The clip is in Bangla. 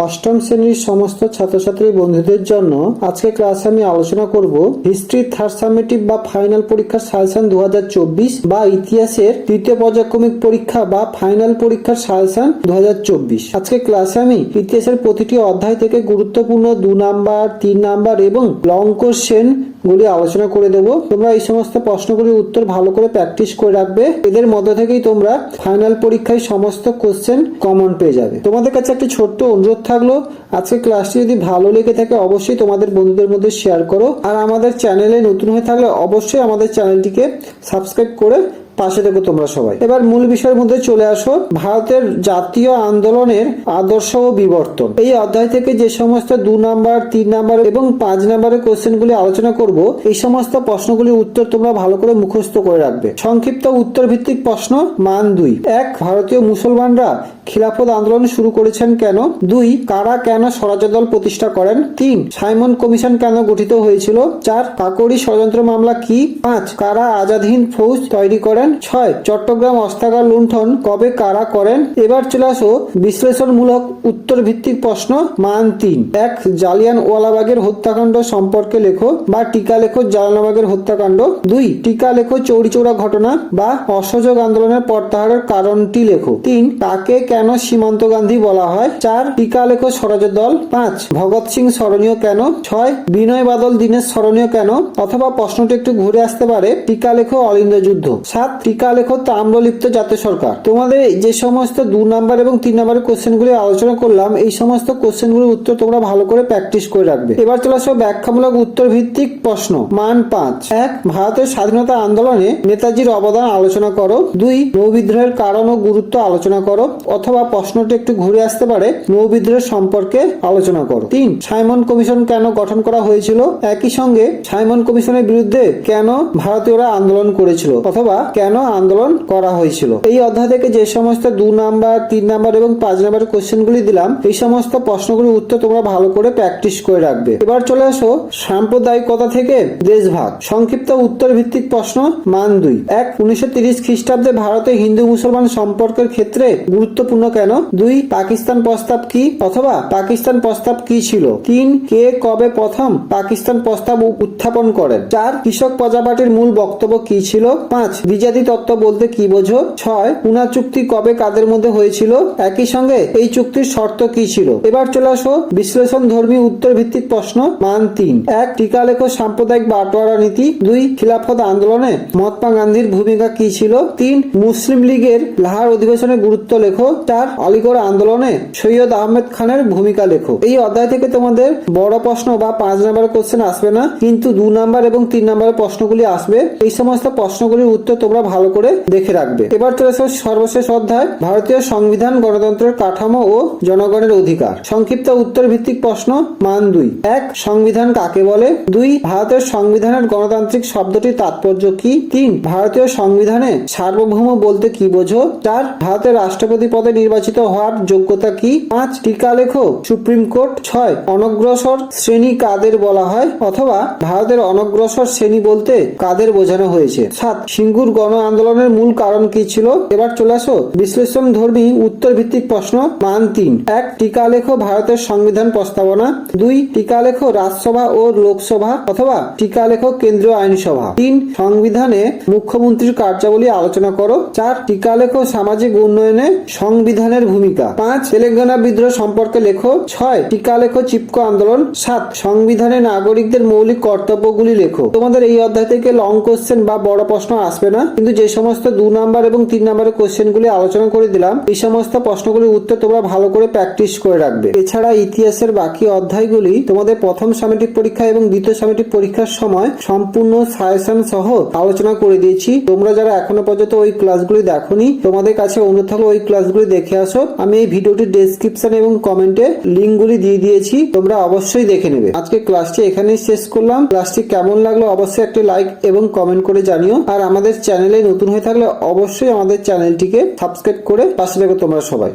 অষ্টম শ্রেণির সমস্ত ছাত্রছাত্রী বন্ধুদের জন্য আজকে ক্লাসে আমি আলোচনা করব হিস্ট্রি থার্ড সামেটিভ বা ফাইনাল পরীক্ষার সাজেশন দু হাজার চব্বিশ বা ইতিহাসের তৃতীয় পর্যায়ক্রমিক পরীক্ষা বা ফাইনাল পরীক্ষার সাজেশন দু হাজার চব্বিশ। আজকে ক্লাসে আমি ইতিহাসের প্রতিটি অধ্যায় থেকে গুরুত্বপূর্ণ দু নাম্বার তিন নাম্বার এবং লং কোশ্চেন গুলি আলোচনা করে দেব। তোমরা এই সমস্ত প্রশ্নগুলির উত্তর ভালো করে প্র্যাকটিস করে রাখবে। এদের মধ্য থেকেই তোমরা ফাইনাল পরীক্ষায় সমস্ত কোশ্চেন কমন পেয়ে যাবে। তোমাদের কাছে একটি ছোট্ট অনুরোধ থাকল, আজকে ক্লাসটি যদি ভালো লেগে থাকে অবশ্যই তোমাদের বন্ধুদের মধ্যে শেয়ার করো। আর আমাদের চ্যানেলে নতুন হয়ে থাকলে অবশ্যই আমাদের চ্যানেলটিকে সাবস্ক্রাইব করে পাশে থেকো তোমরা সবাই। এবার মূল বিষয়ের মধ্যে চলে আসো। ভারতের জাতীয় আন্দোলনের আদর্শ ও বিবর্তন। এই অধ্যায় থেকে যে সমস্ত দু নাম্বার, তিন নাম্বার এবং পাঁচ নাম্বারের কোশ্চেনগুলি আলোচনা করব, এই সমস্ত প্রশ্নগুলির উত্তর তোমরা ভালো করে মুখস্থ করে রাখবে। সংক্ষিপ্ত উত্তর ভিত্তিক প্রশ্ন মান দুই। এক, ভারতীয় মুসলমানরা খিলাফত আন্দোলন শুরু করেছেন কেন? দুই, কারা কেন স্বরাজ্য দল প্রতিষ্ঠা করেন? তিন, সাইমন কমিশন কেন গঠিত হয়েছিল? চার, কাকরি ষড়যন্ত্র মামলা কি? পাঁচ, কারা আজাদ হিন্দ ফৌজ তৈরি করেন? ছয়, চট্টগ্রাম অস্ত্রাগার লুণ্ঠন কবে কারা করেন? এবার চলে আসো বিশ্লেষণমূলক উত্তর ভিত্তিক প্রশ্ন, মান তিন। এক জালিয়ান ওয়ালাবাগের হত্যাকাণ্ড সম্পর্কে লেখো বা টিকা লেখো জালানাবাগের হত্যাকাণ্ড। দুই, টিকা লেখো চৌরিচৌরা ঘটনা বা অসহযোগ আন্দোলনের প্রত্যাহারের কারণটি লেখো। তিন, তাকে কেন সীমান্ত গান্ধী বলা হয়? চার টিকা লেখো স্বরাজ দল। পাঁচ, ভগৎ সিং স্মরণীয় কেন? ছয়, বিনয় বাদল দীনেশ স্মরণীয় কেন? অথবা প্রশ্নটি একটু ঘুরে আসতে পারে টিকা লেখো অলিন্দ যুদ্ধ। সাত টিকা লেখো তাম্রলিপ্ত জাতীয় সরকার। তোমাদের যে সমস্ত দু নাম্বার এবং তিন নাম্বারের কোশ্চেনগুলি আলোচনা করলাম, এই সমস্ত কোশ্চেনগুলির উত্তর তোমরা ভালো করে প্র্যাকটিস করে রাখবে। এবার চলে আসো ব্যাখ্যামূলক উত্তর ভিত্তিক প্রশ্ন। মান পাঁচ। এক, ভারতের স্বাধীনতা আন্দোলনে নেতাজির অবদান আলোচনা করো। দুই, নৌবিদ্রোহের কারণ ও গুরুত্ব আলোচনা করো। অথবা প্রশ্নটি একটু ঘুরে আসতে পারে নৌবিদ্রোহ সম্পর্কে আলোচনা করো। তিন, সাইমন কমিশন কেন গঠন করা হয়েছিল? একই সঙ্গে সাইমন কমিশনের বিরুদ্ধে কেন ভারতীয়রা আন্দোলন করেছিল? অথবা কেন আন্দোলন করা হয়েছিল? এই অধ্যায় থেকে যে সমস্ত দু নাম্বার, তিন নাম্বার এবং পাঁচ নাম্বার কোশ্চেনগুলি দিলাম, এই সমস্ত প্রশ্নগুলির উত্তর তোমরা ভালো করে প্র্যাকটিস করে রাখবে। এবার চলে আসো সাম্প্রদায়িকতা থেকে দেশভাগ। সংক্ষিপ্ত উত্তর ভিত্তিক প্রশ্ন মান দুই। এক, উনিশশো তিরিশ খ্রিস্টাব্দে ভারতে হিন্দু মুসলমান সম্পর্কের ক্ষেত্রে গুরুত্বপূর্ণ কেন? দুই, পাকিস্তান প্রস্তাব কি? অথবা, পাকিস্তান প্রস্তাব কি ছিল? তিন, কে কবে প্রথম পাকিস্তান প্রস্তাব উত্থাপন করেন? চার, কৃষক প্রজা পার্টির মূল বক্তব্য কি ছিল? পাঁচ, বিজাতি তত্ত্ব বলতে কি বোঝো? ছয় পুনা চুক্তি কবে কাদের মধ্যে হয়েছিল? একই সঙ্গে এই চুক্তির শর্ত কি ছিল? এবার চলে আসো বিশ্লেষণ ধর্মী উত্তর ভিত্তিক প্রশ্ন, মান তিন। এক টিকা লেখো সাম্প্রদায়িক বাটোয়ারা নীতি। দুই, খিলাফত আন্দোলনে মহাত্মা গান্ধীর ভূমিকা কি ছিল? তিন, মুসলিম লীগের লাহার অধিবেশনের গুরুত্ব লেখো। চার আলিগড় আন্দোলনে সৈয়দ আহমেদ খানের ভূমিকা লেখো এই অধ্যায় থেকে তোমাদের বড় প্রশ্ন বা পাঁচ নাম্বার কোশ্চেন আসবে না, কিন্তু দু নাম্বার এবং তিন নাম্বারের প্রশ্নগুলি আসবে। এই সমস্ত প্রশ্নগুলির উত্তর তোমরা ভালো করে দেখে রাখবে। এবার চলে আসো সর্বশেষ অধ্যায়, ভারতীয় সংবিধান, গণতন্ত্রের কাঠামো ও জনগণের অধিকার। সংক্ষিপ্ত উত্তর ভিত্তিক প্রশ্ন, মান দুই। এক, সংবিধান কাকে বলে? দুই, ভারতের সংবিধানের গণতান্ত্রিক শব্দটির তাৎপর্য কি? তিন, ভারতীয় সংবিধানে সার্বভৌম বলতে কি বোঝো? চার, ভারতের রাষ্ট্রপতি পদে নির্বাচিত হওয়ার যোগ্যতা কি? পাঁচ টিকা লেখো সুপ্রিম কোর্ট। ছয়, অনগ্রসর শ্রেণি কাদের বলা হয়? অথবা, ভারতের অনগ্রসর শ্রেণি বলতে কাদের বোঝানো হয়েছে? সাত, সিঙ্গুর গণ আন্দোলনের মূল কারণ কি ছিল? এবার চলে আসো বিশ্লেষণ ধর্মী উত্তর ভিত্তিক প্রশ্ন, মান তিন। এক টিকা লেখো ভারতের সংবিধান প্রস্তাবনা। দুই টিকা লেখো রাজসভা ও লোকসভা। অথবা টিকা লেখো কেন্দ্রীয় আইনসভা। তিন, সংবিধানে মুখ্যমন্ত্রীর কার্যাবলী আলোচনা করো। চার টিকা লেখো সামাজিক উন্নয়নে সংবিধানের ভূমিকা। পাঁচ, তেলেঙ্গানা বিদ্রোহ সম্পর্কে লেখো। ছয়, টিকা লেখো, চিপকো আন্দোলন। সাত, সংবিধানে নাগরিকদের মৌলিক কর্তব্যগুলি লেখো। তোমাদের এই অধ্যায় থেকে লং কোশ্চেন বা বড় প্রশ্ন আসবে না, কিন্তু যে সমস্ত দু নাম্বার এবং তিন নাম্বারের কোশ্চেনগুলি আলোচনা করে দিলাম, এই সমস্ত প্রশ্নগুলির উত্তর তোমরা ভালো করে প্র্যাকটিস করে রাখবে। এছাড়া ইতিহাসের বাকি অধ্যায়গুলি তোমাদের প্রথম সামেটিক পরীক্ষা এবং দ্বিতীয় সামেটিক পরীক্ষার সময় সম্পূর্ণ সাজেশন সহ আলোচনা করে দিয়েছি। তোমরা যারা এখনও পর্যন্ত ওই ক্লাসগুলি দেখোনি, তোমাদের কাছে অনুরোধ থাকলে ওই ক্লাসগুলি দেখে আসো। আমি এই ভিডিওটির ডেসক্রিপশন এবং কমেন্টে লিঙ্কগুলি দিয়ে দিয়েছি, তোমরা অবশ্যই দেখে নেবে। আজকে ক্লাসটি এখানেই শেষ করলাম। ক্লাসটি কেমন লাগল অবশ্যই একটি লাইক এবং কমেন্ট করে জানিও। আর আমাদের চ্যানেলে নতুন হয়ে থাকলে অবশ্যই আমাদের চ্যানেলটিকে সাবস্ক্রাইব করে পাশে থাকো তোমরা সবাই।